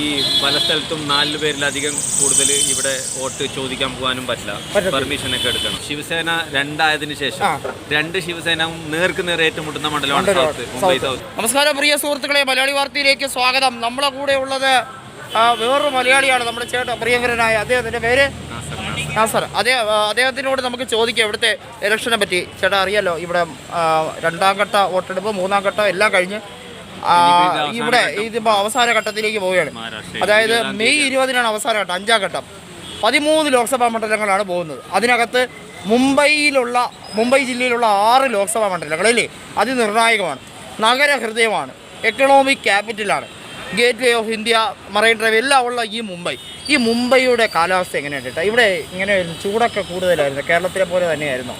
ഈ പല സ്ഥലത്തും നാല് പേരിലധികം കൂടുതൽ ഇവിടെ വോട്ട് ചോദിക്കാൻ പോകാനും പറ്റില്ല. പെർമിഷൻ ഒക്കെ എടുക്കണം. ശിവസേന രണ്ടായതിനു ശേഷം രണ്ട് ശിവസേന നേർക്ക് നേർ ഏറ്റുമുട്ടുന്ന മണ്ഡലമാണ് മണ്ഡലമാണ്. South Mumbai south. സൗത്ത്. നമസ്കാരം പ്രിയ സുഹൃത്തുക്കളെ. മലയാളി വാർത്തയിലേക്ക് സ്വാഗതം. നമ്മളെ കൂടെ ഉള്ളത് ആ, വേറൊരു മലയാളിയാണ് നമ്മുടെ ചേട്ട പ്രിയങ്കരനായ അദ്ദേഹത്തിന്റെ പേര് സാർ അതേ അദ്ദേഹത്തിനോട് നമുക്ക് ചോദിക്കാം ഇവിടുത്തെ ഇലക്ഷനെ പറ്റി. ചേട്ടാ അറിയാലോ ഇവിടെ രണ്ടാം ഘട്ട വോട്ടെടുപ്പ് മൂന്നാം ഘട്ടം എല്ലാം കഴിഞ്ഞ് ആ, ഇവിടെ ഇതിപ്പോൾ അവസാന ഘട്ടത്തിലേക്ക് പോവുകയാണ്. അതായത് മെയ് ഇരുപതിനാണ് അവസാന ഘട്ടം അഞ്ചാം ഘട്ടം. പതിമൂന്ന് ലോക്സഭാ മണ്ഡലങ്ങളാണ് പോകുന്നത്. അതിനകത്ത് മുംബൈയിലുള്ള മുംബൈ ജില്ലയിലുള്ള ആറ് ലോക്സഭാ മണ്ഡലങ്ങളില്ലേ അതിനിർണായകമാണ് നഗരഹൃദയമാണ്. Economic ക്യാപിറ്റലാണ് gateway of India marine drive എല്ലാം ഉള്ള ഈ മുംബൈ. ഈ മുംബൈയുടെ കാലാവസ്ഥ എങ്ങനെയാണ് കേട്ടോ ഇവിടെ ഇങ്ങനെ ചൂടൊക്കെ കൂടുതലായിരുന്നു. കേരളത്തിലെ പോലെ തന്നെയായിരുന്നു.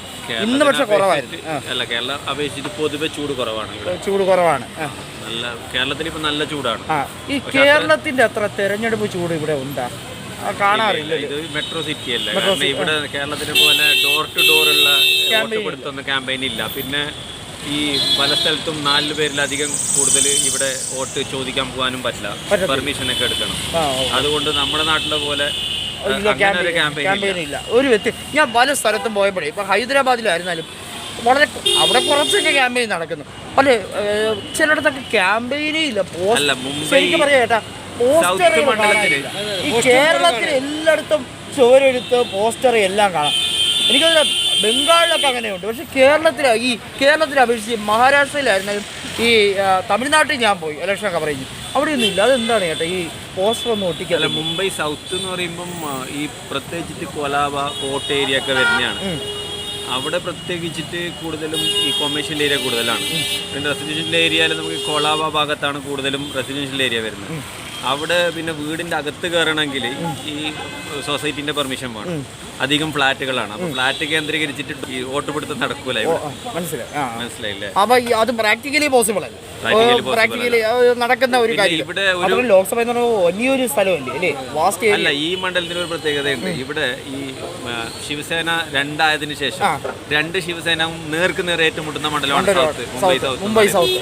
ഇന്ന് പക്ഷെ കുറവായിരുന്നു. അല്ല കേരളം അപേക്ഷിച്ചിട്ട് പൊതുവെ ചൂട് കുറവാണ് ചൂട് കുറവാണ്. നല്ല കേരളത്തിൽ ഇപ്പൊ നല്ല ചൂടാണ്. ഈ കേരളത്തിന്റെ അത്ര തെരഞ്ഞെടുപ്പ് ചൂട് ഇവിടെ ഉണ്ടാ? കാണാറില്ല. ഇത് മെട്രോ സിറ്റി അല്ലേ. കാരണം ഇവിടെ കേരളത്തിനെ പോലെ ഡോർ ടു ഡോർ ഉള്ള വോട്ടുപിടുത്തുന്ന ക്യാമ്പയിൻ ഇല്ല. പിന്നെ ഈ പല സ്ഥലത്തും നാല് പേരിലധികം കൂടുതൽ ഇവിടെ വോട്ട് ചോദിക്കാൻ പോകാനും പറ്റില്ല. പെർമിഷൻ ഒക്കെ എടുക്കണം. അതുകൊണ്ട് നമ്മുടെ നാട്ടിലെ പോലെ ഇല്ല, ഒരു ക്യാമ്പയിൻ ഇല്ല. ഒരു വ്യക്തി ഞാൻ പല സ്ഥലത്തും പോയപ്പോഴേ ഇപ്പൊ ഹൈദരാബാദിലായിരുന്നാലും വളരെ അവിടെ കുറച്ചൊക്കെ ക്യാമ്പയിൻ നടക്കുന്നു. അല്ലെ ചിലയിടത്തൊക്കെ ക്യാമ്പയിനേ ഇല്ല. എനിക്ക് ശരിക്കും പറയാ ചേട്ടാ പോസ്റ്ററുകൾ ഈ കേരളത്തിൽ എല്ലായിടത്തും ചുവരെഴുത്ത് പോസ്റ്റർ എല്ലാം കാണാം. എനിക്കതിന് ബംഗാളിലൊക്കെ അങ്ങനെയുണ്ട്. പക്ഷെ കേരളത്തിൽ ഈ കേരളത്തിൽ അപേക്ഷിച്ച് മഹാരാഷ്ട്രയിലായിരുന്നാലും ഈ തമിഴ്നാട്ടിൽ ഞാൻ പോയി ഇലക്ഷൻ കവറേജ് അവിടെയൊന്നും ഇല്ല. അതെന്താണ് ചേട്ടാ ഈ പോസ്റ്റർ ഒന്നും ഒട്ടിക്കല്ല മുംബൈ സൗത്ത് എന്ന് പറയുമ്പം ഈ പ്രത്യേകിച്ചിട്ട് കൊലാബ കോട്ട ഏരിയ ഒക്കെ വരുന്നതാണ്. അവിടെ പ്രത്യേകിച്ചിട്ട് കൂടുതലും ഈ കൊമേഴ്ഷ്യൽ ഏരിയ കൂടുതലാണ്. പിന്നെ റെസിഡൻഷ്യൽ ഏരിയയിൽ നമുക്ക് കൊളാബ ഭാഗത്താണ് കൂടുതലും റെസിഡൻഷ്യൽ ഏരിയ വരുന്നത്. അവിടെ പിന്നെ വീടിന്റെ അകത്ത് കയറണമെങ്കിൽ ഈ സൊസൈറ്റിന്റെ പെർമിഷൻ വേണം. അധികം ഫ്ലാറ്റുകളാണ്. അപ്പൊ ഫ്ലാറ്റ് കേന്ദ്രീകരിച്ചിട്ട് ഈ വോട്ട് പിടുത്തം നടക്കൂല. മനസ്സിലായില്ലേ? അപ്പൊ അത് പ്രാക്ടിക്കലി പോസിബിൾ അല്ല? പ്രാക്ടിക്കലി നടക്കുന്ന ഒരു കാര്യം. ഇവിടെ ഒരു ലോക്സഭ എന്ന് പറയുമ്പോൾ വലിയൊരു സ്ഥലമല്ലേ? അല്ലേ? വാസ്റ്റ് അല്ല ഈ മണ്ഡലത്തിന് ഒരു പ്രത്യേകതയുണ്ട് ഇവിടെ ഈ ശിവസേന രണ്ടായതിനു ശേഷം രണ്ട് ശിവസേന നേർക്ക് നേർ ഏറ്റുമുട്ടുന്ന മണ്ഡലമാണ് സൗത്ത് മുംബൈ സൗത്ത്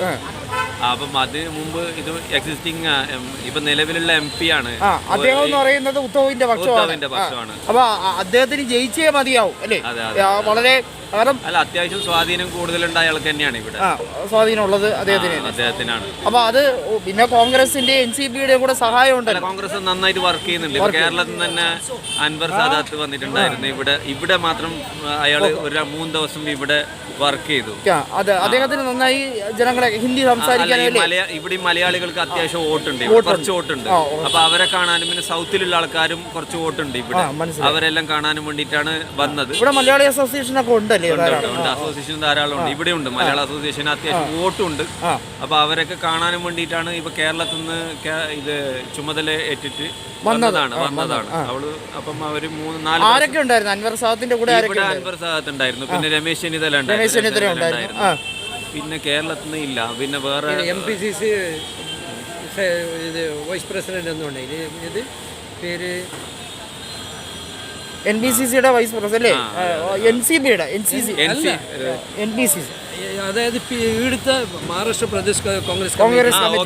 അപ്പം അത് മുമ്പ് ഇത് എക്സിസ്റ്റിംഗ് ഇപ്പൊ നിലവിലുള്ള എം പി ആണ്. അദ്ദേഹം എന്ന് പറയുന്നത് ഉദ്ധവിന്റെ പക്ഷമാണ്. അപ്പൊ അദ്ദേഹത്തിന് ജയിച്ചേ മതിയാവും അല്ലേ? വളരെ കാരണം അല്ല അത്യാവശ്യം സ്വാധീനം കൂടുതലുണ്ടായ ആൾക്ക് തന്നെയാണ് ഇവിടെ. ആ സ്വാധീനമുള്ളത് അദ്ദേഹത്തിന് അദ്ദേഹത്തിനാണ്. അപ്പൊ അത് പിന്നെ കോൺഗ്രസിന്റെ എൻ സി പിയുടെയും കൂടെ സഹായം ഉണ്ടല്ലോ. കോൺഗ്രസ് നന്നായിട്ട് വർക്ക് ചെയ്യുന്നുണ്ട്. ഇപ്പൊ കേരളത്തിൽ തന്നെ അൻവർ സാദാത്ത് വന്നിട്ടുണ്ടായിരുന്നു. ഇവിടെ ഇവിടെ മാത്രം അയാൾ ഒരു മൂന്ന് ദിവസം ഇവിടെ വർക്ക് ചെയ്തു. അതെ അദ്ദേഹത്തിന് നന്നായി ജനങ്ങളെ ഹിന്ദി മലയാ- ഇവിടെ മലയാളികൾക്ക് അത്യാവശ്യം വോട്ടുണ്ട് കുറച്ച് വോട്ടുണ്ട്. അപ്പൊ അവരെ കാണാനും പിന്നെ സൗത്തിലുള്ള ആൾക്കാരും കുറച്ച് വോട്ടുണ്ട് ഇവിടെ. അവരെല്ലാം കാണാനും വേണ്ടിയിട്ടാണ് വന്നത്. ഇവിടെ മലയാളി അസോസിയേഷൻ ഒക്കെ ഉണ്ടല്ലേ? ഉണ്ട്, അസോസിയേഷൻ ധാരാളം. ഉണ്ട്. ഇവിടെ ഉണ്ട് മലയാള അസോസിയേഷൻ അത്യാവശ്യം വോട്ടുണ്ട്. ഉണ്ട് അപ്പൊ അവരൊക്കെ കാണാനും വേണ്ടിയിട്ടാണ് ഇപ്പൊ കേരളത്തിൽ നിന്ന് ഇത് ചുമതല ഏറ്റിട്ട് വന്നതാണ് വന്നതാണ്. അവൾ അപ്പം അവർ മൂന്ന് നാല് ആരൊക്കെ ഉണ്ടായിരുന്നു? അൻവർ സാദത്തിന്റെ കൂടെ ആരൊക്കെ ഇവിടെ അൻവർ സാദത്ത് ഉണ്ടായിരുന്നു. പിന്നെ രമേശ് ചെന്നിത്തല രമേശ് ഉണ്ടായിരുന്നു. ചെന്നിത്തല ഉണ്ടായിരുന്നു പിന്നെ കേരളത്തിൽ നിന്ന് ഇല്ല. പിന്നെ വേറെ M P C C vice president ഒന്നും ഇത് പേര് എൻ ബി സി സിയുടെ വൈസ് പ്രസിഡന്റ് എൻ സി ബിയുടെ N C C N B C C അതായത് ഇവിടുത്തെ മഹാരാഷ്ട്ര പ്രദേശ് കോൺഗ്രസ് കോൺഗ്രസ് അല്ല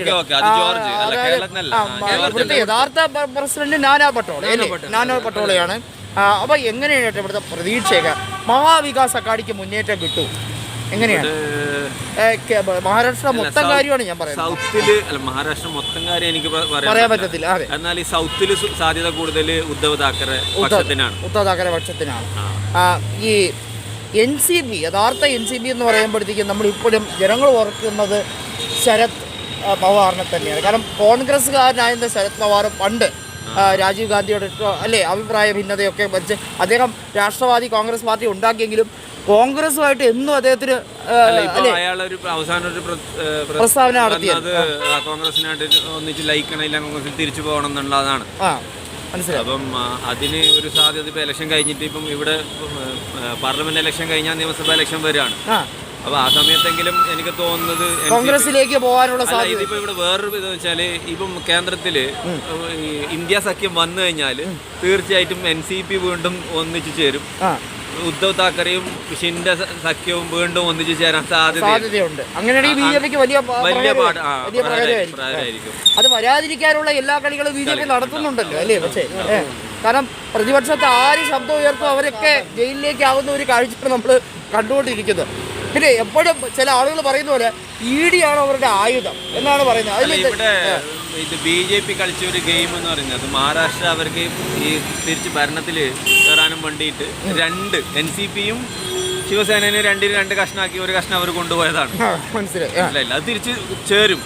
ഇവിടുത്തെ യഥാർത്ഥ പ്രസിഡന്റ് നാനാ പട്ടോളെ അല്ലേ? നാനാ പട്ടോളെയാണ്. അപ്പൊ എങ്ങനെയാണ് ഇവിടുത്തെ പ്രതീക്ഷയൊക്കെ? മഹാവികാസ് അക്കാഡിക്ക് മുന്നേറ്റം കിട്ടും. എങ്ങനെയാണ്? മഹാരാഷ്ട്ര മൊത്തം കാര്യമാണ് ഞാൻ പറയുന്നത്. സൗത്തിൽ അല്ല മഹാരാഷ്ട്ര മൊത്തം കാര്യം എനിക്ക് പറയാൻ പറ്റത്തില്ല അതെ. എന്നാൽ ഈ സൗത്തിൽ സാധ്യത കൂടുതൽ ഉദ്ധവ് താക്കറെ പക്ഷത്തിനാണ്. ഉദ്ധവ് താക്കറെ പക്ഷത്തിനാണ്. ഈ എൻ സി ബി യഥാർത്ഥ എൻ സി ബി എന്ന് പറയുമ്പോഴത്തേക്കും നമ്മൾ ഇപ്പോഴും ജനങ്ങൾ ഓർക്കുന്നത് ശരത് പവാറിനെ തന്നെയാണ്. കാരണം കോൺഗ്രസ്സുകാരനായിരുന്ന ശരത് പവാർ പണ്ട് രാജീവ് ഗാന്ധിയോട് അല്ലേ അഭിപ്രായ ഭിന്നതയൊക്കെ വെച്ച് അദ്ദേഹം രാഷ്ട്രവാദി കോൺഗ്രസ് പാർട്ടി ഉണ്ടാക്കിയെങ്കിലും കോൺഗ്രസുമായിട്ട് എന്നും അദ്ദേഹത്തിന് ഒരു അവസാന ഒരു പ്രസ്താവന നടത്തിയത്. കോൺഗ്രസിനായിട്ട് ഒന്നിച്ച് ലയിക്കണില്ല കോൺഗ്രസിൽ തിരിച്ചു പോകണം എന്നുള്ളതാണ് അപ്പം അതിന് ഒരു സാധ്യത ഇപ്പൊ ഇലക്ഷൻ കഴിഞ്ഞിട്ട് ഇപ്പം ഇവിടെ പാർലമെന്റ് ഇലക്ഷൻ കഴിഞ്ഞാൽ നിയമസഭാ ഇലക്ഷൻ വരികയാണ്. അപ്പൊ ആ സമയത്തെങ്കിലും എനിക്ക് തോന്നുന്നത് കോൺഗ്രസിലേക്ക് പോകാനുള്ള സാധ്യത. ഇപ്പൊ ഇവിടെ വേറൊരു ഇത് വെച്ചാൽ ഇപ്പം കേന്ദ്രത്തിൽ ഇന്ത്യ സഖ്യം വന്നു കഴിഞ്ഞാൽ തീർച്ചയായിട്ടും എൻ സി പി വീണ്ടും ഒന്നിച്ചു ചേരും. ഉദ്ധവ് താക്കറെയും ഷിൻഡെ സഖ്യവും വീണ്ടും ഒന്നിച്ചു ചേരാൻ സാധ്യത സാധ്യതയുണ്ട്. അങ്ങനെയാണെങ്കിൽ ബി ജെ പിക്ക് വലിയ പ- വലിയ പാട് ആ അത് വരാതിരിക്കാനുള്ള എല്ലാ കളികളും ബി ജെ പി നടത്തുന്നുണ്ടല്ലോ അല്ലേ? പക്ഷേ ഏ. കാരണം പ്രതിപക്ഷത്തെ ആര് ശബ്ദം ഉയർത്തും അവരൊക്കെ ജയിലിലേക്ക് ആവുന്ന ഒരു കാഴ്ചയാണ് നമ്മൾ കണ്ടുകൊണ്ടിരിക്കുന്നത്. പിന്നെ എപ്പോഴും ചില ആളുകൾ പറയുന്ന പോലെ ഇ ഡി ആണ് അവരുടെ ആയുധം എന്നാണ് പറയുന്നത്. അതിൽ ഇവിടെ ഇത് ബി ജെ പി കളിച്ച ഒരു ഗെയിം എന്ന് പറയുന്നത് മഹാരാഷ്ട്ര അവർക്ക് ഈ തിരിച്ച് ഭരണത്തിൽ കയറാനും വേണ്ടിയിട്ട് രണ്ട് എൻ സി പിയും ശിവസേനയും രണ്ടിന് രണ്ട് കഷ്ണാക്കി ഒരു കഷ്ണം അവർ കൊണ്ടുപോയതാണ്. മനസ്സിലായി. ഇല്ല ഇല്ല അത് തിരിച്ച് ചേരും.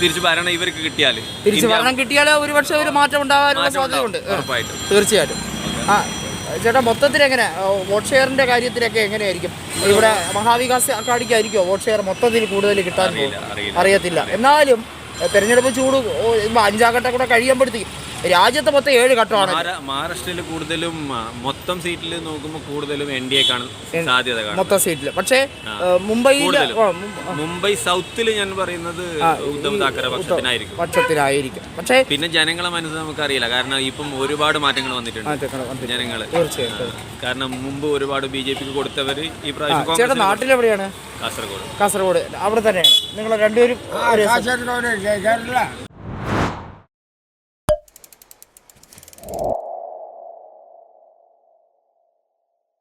തിരിച്ച് ഭരണം ഇവർക്ക് കിട്ടിയാൽ തിരിച്ചു ഭരണം കിട്ടിയാൽ ഒരുപക്ഷെ ഒരു മാറ്റം ഉണ്ടാകാനുള്ള സാധ്യതയുണ്ട്. തീർച്ചയായിട്ടും. ആ ചേട്ടാ മൊത്തത്തിൽ എങ്ങനെ വോട്ട് ഷെയറിന്റെ കാര്യത്തിലൊക്കെ എങ്ങനെയായിരിക്കും? ഇവിടെ മഹാവികാസ് അക്കാഡിക്കായിരിക്കുമോ വോട്ട് ഷെയർ മൊത്തത്തിൽ കൂടുതൽ കിട്ടാൻ. അറിയത്തില്ല. എന്നാലും തെരഞ്ഞെടുപ്പ് ചൂട് അഞ്ചാം ഘട്ടം കൂടെ കഴിയുമ്പോഴത്തേക്കും രാജ്യത്ത് മൊത്തം ഏഴ് ഘട്ടമാണ്. മഹാരാ- മഹാരാഷ്ട്രയിൽ കൂടുതലും മൊത്തം സീറ്റിൽ നോക്കുമ്പോൾ കൂടുതലും എൻ ഡി എ കാണാൻ സാധ്യത കാണുന്നത്. മൊത്തം സീറ്റിൽ പക്ഷേ മുംബൈയിൽ മുംബൈ സൗത്തിൽ ഞാൻ പറയുന്നത് ഉദ്ധവ് താക്കറെ പക്ഷത്തിനായിരിക്കും. പക്ഷത്തിനായിരിക്കും. പക്ഷേ പിന്നെ ജനങ്ങളെ മനസ്സ് നമുക്കറിയില്ല. കാരണം ഇപ്പം ഒരുപാട് മാറ്റങ്ങൾ വന്നിട്ടുണ്ട്. ജനങ്ങൾ വന്നിട്ടുണ്ട്. ജനങ്ങൾ. തീർച്ചയായിട്ടും കാരണം മുമ്പ് ഒരുപാട് ബി ജെ പിക്ക് കൊടുത്തവര് ഈ പ്രാവശ്യം ചേട്ടാ നാട്ടിലെവിടെയാണ് കാസർഗോഡ്. കാസർഗോഡ്. അവിടെ തന്നെയാണ്. നിങ്ങൾ രണ്ടുപേരും